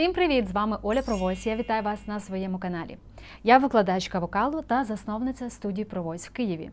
Всім привіт! З вами Оля Провось. Я вітаю вас на своєму каналі. Я викладачка вокалу та засновниця студії Провось в Києві.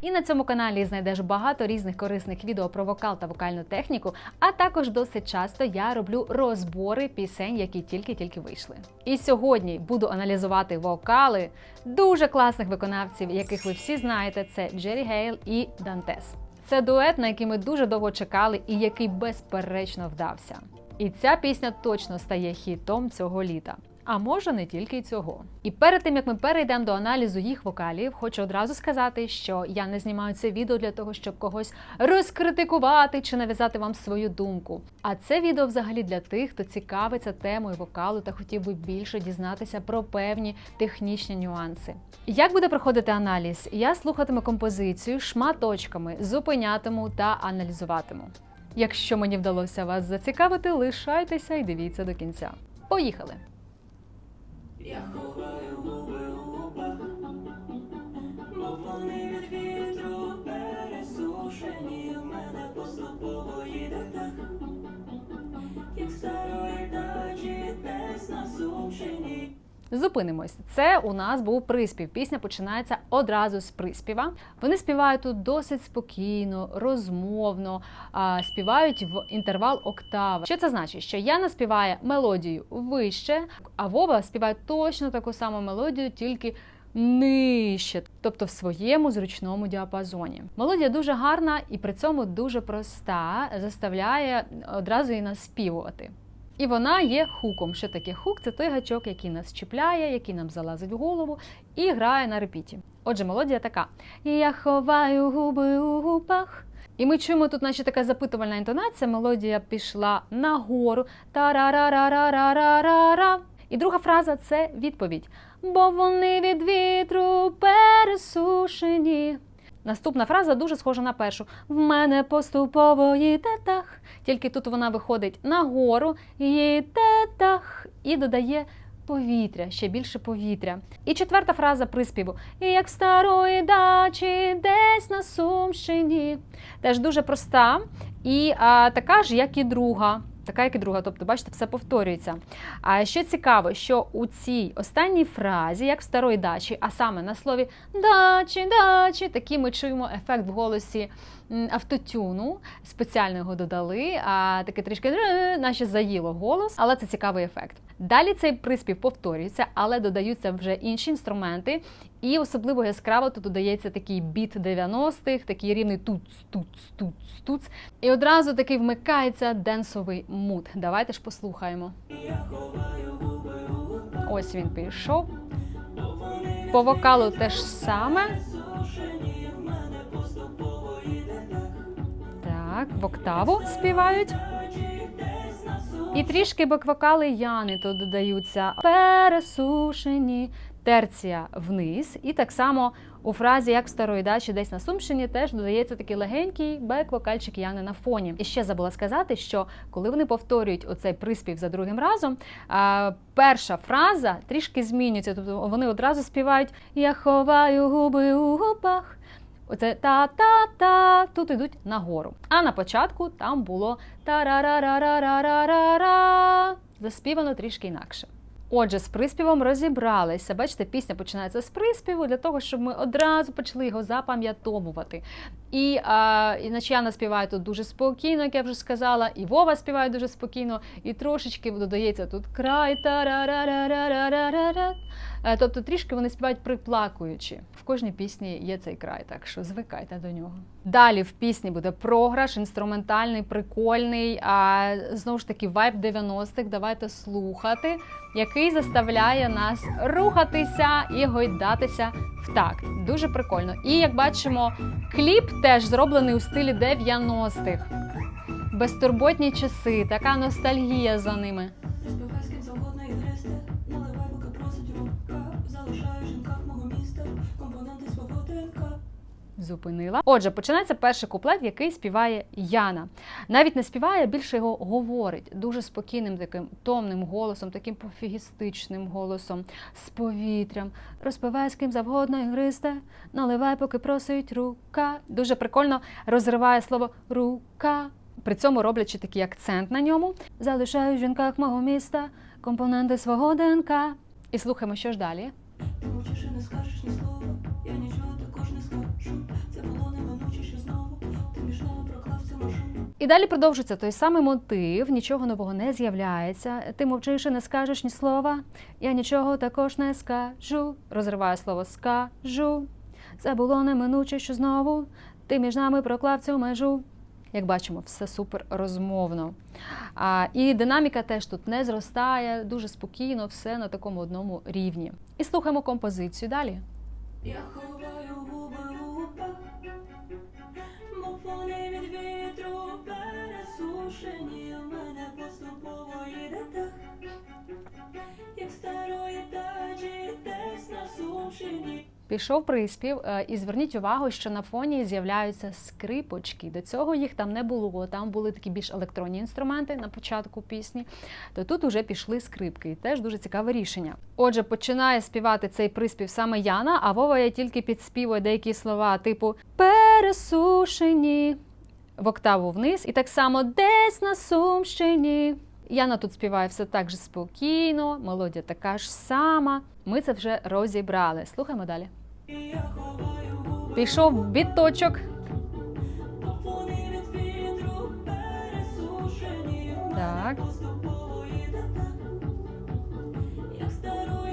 І на цьому каналі знайдеш багато різних корисних відео про вокал та вокальну техніку, а також досить часто я роблю розбори пісень, які тільки-тільки вийшли. І сьогодні буду аналізувати вокали дуже класних виконавців, яких ви всі знаєте. Це Джері Гейл і Дантес. Це дует, на який ми дуже довго чекали, і який безперечно вдався. І ця пісня точно стає хітом цього літа. А може не тільки й цього. І перед тим як ми перейдемо до аналізу їх вокалів, хочу одразу сказати, що я не знімаю це відео для того, щоб когось розкритикувати чи нав'язати вам свою думку. А це відео взагалі для тих, хто цікавиться темою вокалу та хотів би більше дізнатися про певні технічні нюанси. Як буде проходити аналіз? Я слухатиму композицію шматочками, зупинятиму та аналізуватиму. Якщо мені вдалося вас зацікавити, лишайтеся і дивіться до кінця. Поїхали! Я ховаю губи у губах, бо вони від вітру пересушені, в мене поступово їде так, як старої дачі десь на Сумщині. Зупинимось. Це у нас був приспів. Пісня починається одразу з приспіва. Вони співають тут досить спокійно, розмовно, співають в інтервал октави. Що це значить? Що Яна співає мелодію вище, а Вова співає точно таку саму мелодію, тільки нижче, тобто в своєму зручному діапазоні. Мелодія дуже гарна і при цьому дуже проста, заставляє одразу її наспівувати. І вона є хуком. Що таке хук? Це той гачок, який нас чіпляє, який нам залазить в голову і грає на репіті. Отже, мелодія така: Я ховаю губи у губах. І ми чуємо тут, наче така запитувальна інтонація. Мелодія пішла нагору. Та-ра-ра-ра-ра-ра-ра-ра. І друга фраза це відповідь. Бо вони від вітру пересушені. Наступна фраза дуже схожа на першу. В мене поступово їде дах. Тільки тут вона виходить нагору, дах і додає повітря, ще більше повітря. І четверта фраза приспіву. І як в старої дачі, десь на Сумщині. Теж дуже проста і а, така ж, як і друга. Така, як і друга, тобто, бачите, все повторюється. А що цікаво, що у цій останній фразі, як в старої дачі, а саме на слові дачі, дачі, такі ми чуємо ефект в голосі автотюну. Спеціально його додали, а таке трішки «ре», наче заїло голос, але це цікавий ефект. Далі цей приспів повторюється, але додаються вже інші інструменти. І особливо яскраво тут додається такий біт 90-х, такий рівний туц, туц, туц, туц. І одразу такий вмикається денсовий мут. Давайте ж послухаємо. Ось він пішов. По вокалу те ж саме. Так, в октаву співають. І трішки бок-вокали Яни тут додаються. Пересушені. Терція вниз. І так само у фразі як в старої дачі десь на Сумщині теж додається такий легенький бек-вокальчик Яни на фоні. І ще забула сказати, що коли вони повторюють оцей приспів за другим разом, а, перша фраза трішки змінюється. Тобто вони одразу співають Я ховаю губи у губах. Оце та-та-та, тут йдуть нагору. А на початку там було та-ра-ра-ра-ра-ра-ра-ра. Заспівано трішки інакше. Отже, з приспівом розібралися. Бачите, пісня починається з приспіву для того, щоб ми одразу почали його запам'ятовувати. І, а, і Начяна співає тут дуже спокійно, як я вже сказала, і Вова співає дуже спокійно, і трошечки додається тут край та-ра-ра-ра-ра-ра-ра-ра. Е, Тобто трішки вони співають приплакуючи. В кожній пісні є цей край, так що звикайте до нього. Далі в пісні буде програш, інструментальний, прикольний. А знову ж таки, вайб 90-х. Давайте слухати, який заставляє нас рухатися і гойдатися в такт. Дуже прикольно. І як бачимо, кліп теж зроблений у стилі 90-х. Безтурботні часи, така ностальгія за ними. Зупинила. Отже, починається перший куплет, який співає Яна. Навіть не співає, більше його говорить дуже спокійним, таким томним голосом, таким пофігістичним голосом, з повітрям. Розпивай з ким завгодно і гристе, наливай, поки просить рука. Дуже прикольно розриває слово рука. При цьому роблячи такий акцент на ньому. Залишаю в жінках мого міста компоненти свого ДНК. І слухаємо, що ж далі. І далі продовжується той самий мотив, нічого нового не з'являється. Ти мовчиш і не скажеш ні слова. Я нічого також не скажу. Розриваю слово скажу. Це було неминуче, що знову ти між нами проклав цю межу. Як бачимо, все супер розмовно. А, і динаміка теж тут не зростає, дуже спокійно, все на такому одному рівні. І слухаємо композицію далі. Я ховаю пересушені, в мене поступово йде так, як старої тачі десь на сушені. Пішов приспів, е, і зверніть увагу, що на фоні з'являються скрипочки. До цього їх там не було. Там були такі більш електронні інструменти на початку пісні. То тут уже пішли скрипки, і теж дуже цікаве рішення. Отже, починає співати цей приспів саме Яна, а Вова я тільки підспівує деякі слова, типу пересушені в октаву вниз, і так само десь на Сумщині. Яна тут співає все так же спокійно, мелодія така ж сама. Ми це вже розібрали. Слухаємо далі. Пішов біточок. так, як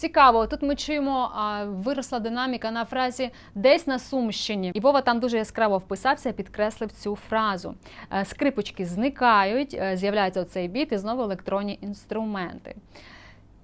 Цікаво, тут ми чуємо, а, виросла динаміка на фразі десь на Сумщині. І Вова там дуже яскраво вписався, підкреслив цю фразу. Е, Скрипочки зникають, е, з'являється оцей біт і знову електронні інструменти.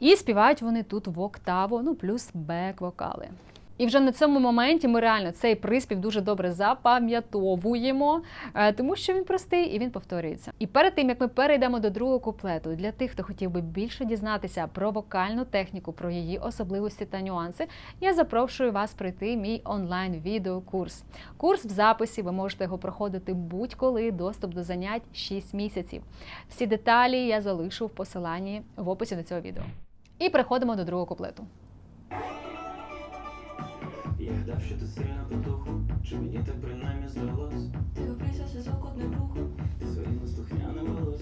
І співають вони тут в октаву, ну плюс бек-вокали. І вже на цьому моменті ми реально цей приспів дуже добре запам'ятовуємо, е, тому що він простий і він повторюється. І перед тим як ми перейдемо до другого куплету, для тих, хто хотів би більше дізнатися про вокальну техніку, про її особливості та нюанси, я запрошую вас пройти мій онлайн відеокурс. Курс в записі, ви можете його проходити будь-коли. Доступ до занять 6 місяців. Всі деталі я залишу в посиланні в описі до цього відео. І переходимо до другого куплету. Я гадав, що ти сильна по духу, чи мені так принаймні здалось? Ти обрізався звукотним рухом, Ти своїм слухняним волос.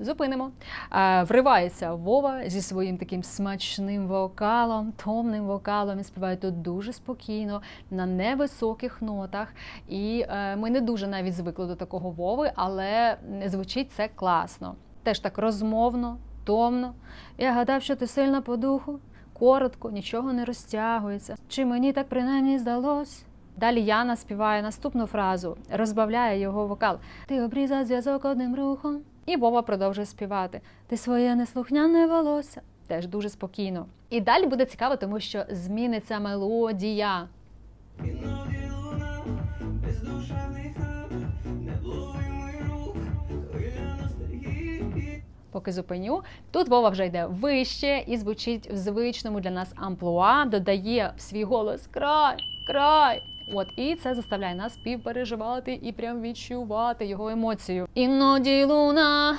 Зупинимо. Е, Вривається Вова зі своїм таким смачним вокалом, томним вокалом. Він співає тут дуже спокійно, на невисоких нотах. І е, ми не дуже навіть звикли до такого Вови, але звучить це класно. Теж так розмовно, томно. Я гадав, що ти сильна по духу, коротко, нічого не розтягується. Чи мені так принаймні здалось? Далі Яна співає наступну фразу, розбавляє його вокал. Ти обрізав зв'язок одним рухом. І Вова продовжує співати. Ти своє неслухняне волосся. Теж дуже спокійно. І далі буде цікаво, тому що зміниться мелодія. Поки зупиню. Тут Вова вже йде вище і звучить в звичному для нас амплуа, додає в свій голос край, край. От і це заставляє нас співпереживати і прям відчувати його емоцію. Іноді луна,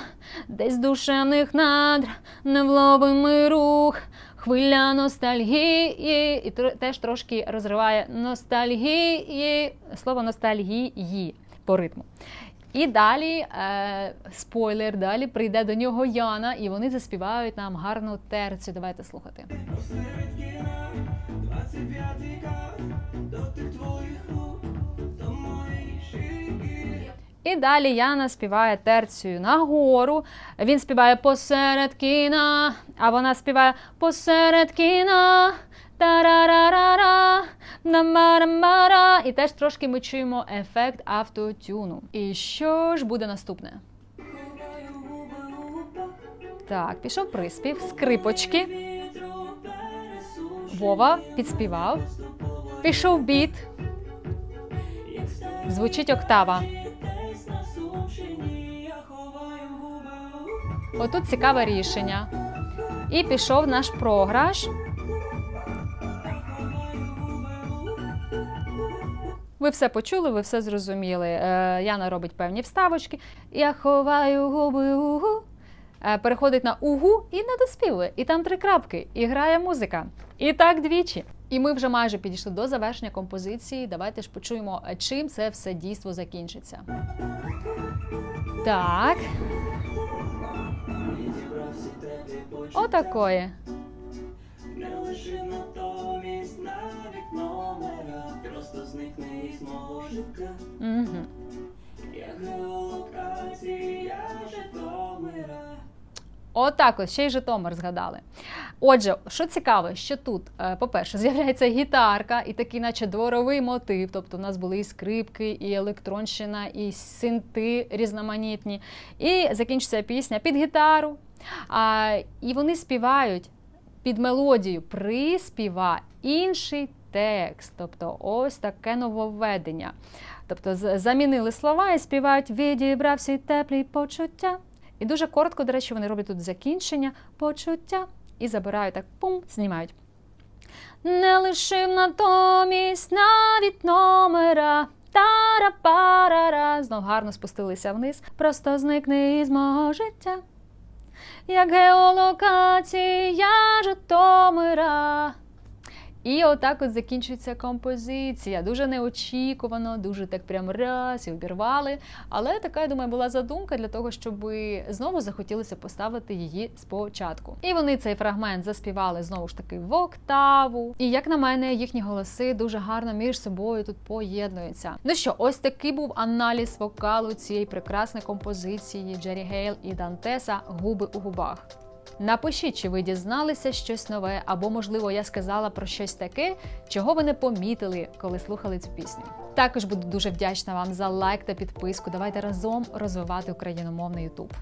десь душевних надр, невловимий рух, хвиля ностальгії, і теж трошки розриває ностальгії, слово ностальгії по ритму. І далі е, спойлер, далі прийде до нього Яна, і вони заспівають нам гарну терцю. Давайте слухати. Посеред кіна, 25-й кат, дотик твоїх рук, до моєї шиї. І далі Яна співає терцію нагору. Він співає посеред кіна, а вона співає посеред кіна. Тарарарара, намарамара. І теж трошки ми чуємо ефект автотюну. І що ж буде наступне? Так, пішов приспів, скрипочки. Вова підспівав. Пішов біт, звучить октава. Отут цікаве рішення. І пішов наш програш. Ви все почули, ви все зрозуміли. Е, Яна робить певні вставочки. Я ховаю губи угу. Переходить на угу і не доспівує. І там три крапки, і грає музика. І так двічі. І ми вже майже підійшли до завершення композиції. Давайте ж почуємо, е, чим це все дійство закінчиться. Так, отакої. Не лишив натомість Отак, ось ще й Житомир згадали. Отже, що цікаво, що тут, е, по-перше, з'являється гітарка і такий, наче дворовий мотив. Тобто, у нас були і скрипки, і електронщина, і синти різноманітні. І закінчиться пісня під гітару. А, і вони співають під мелодію, приспіва інший текст. Тобто, ось таке нововведення. Тобто, замінили слова і співають відібрав всі теплі почуття. І дуже коротко, до речі, вони роблять тут закінчення, почуття і забирають так, пум, знімають. Не лишив натомість навіть номера. Тара-парара. Знов гарно спустилися вниз. Просто зникне із мого життя. Як геолокація Житомира. І отак от закінчується композиція. Дуже неочікувано, дуже так прям раз і обірвали. Але така, я думаю, була задумка для того, щоб знову захотілося поставити її спочатку. І вони цей фрагмент заспівали знову ж таки в октаву. І як на мене, їхні голоси дуже гарно між собою тут поєднуються. Ну що, ось такий був аналіз вокалу цієї прекрасної композиції Джері Гейл і Дантеса Губи у губах. Напишіть, чи ви дізналися щось нове, або, можливо, я сказала про щось таке, чого ви не помітили, коли слухали цю пісню. Також буду дуже вдячна вам за лайк та підписку. Давайте разом розвивати україномовний Ютуб.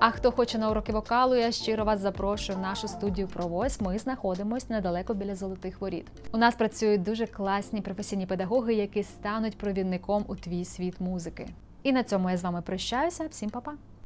А хто хоче на уроки вокалу, я щиро вас запрошую в нашу студію Провось. Ми знаходимося недалеко біля золотих воріт. У нас працюють дуже класні професійні педагоги, які стануть провідником у твій світ музики. І на цьому я з вами прощаюся. Всім па-па!